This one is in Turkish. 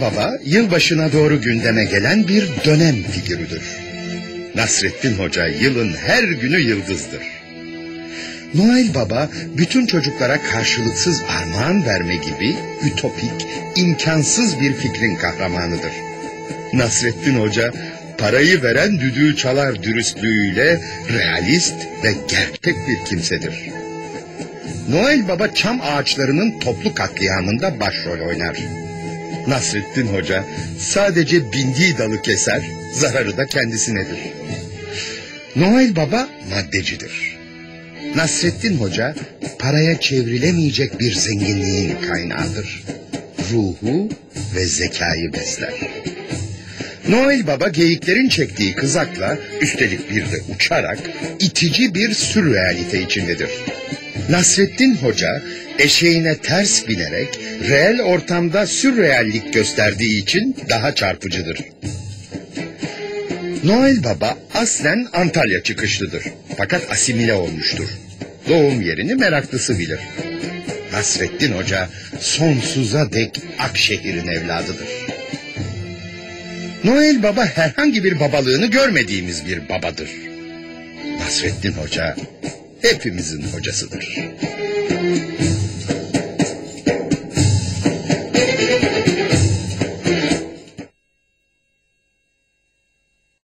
Baba yılbaşına doğru gündeme gelen bir dönem figürüdür. Nasrettin Hoca yılın her günü yıldızdır. Noel Baba bütün çocuklara karşılıksız armağan verme gibi ütopik, imkansız bir fikrin kahramanıdır. Nasrettin Hoca parayı veren düdüğü çalar dürüstlüğüyle realist ve gerçek bir kimsedir. Noel Baba çam ağaçlarının toplu katliamında başrol oynar. Nasrettin Hoca sadece bindiği dalı keser, zararı da kendisinedir. Noel Baba maddecidir. Nasrettin Hoca paraya çevrilemeyecek bir zenginliğin kaynağıdır. Ruhu ve zekayı besler. Noel Baba geyiklerin çektiği kızakla üstelik bir de uçarak itici bir sürrealite içindedir. Nasrettin Hoca eşeğine ters binerek reel ortamda sürreallik gösterdiği için daha çarpıcıdır. Noel Baba aslen Antalya çıkışlıdır. Fakat asimile olmuştur. Doğum yerini meraklısı bilir. Nasrettin Hoca sonsuza dek Akşehir'in evladıdır. Noel Baba herhangi bir babalığını görmediğimiz bir babadır. Nasrettin Hoca hepimizin hocasıdır.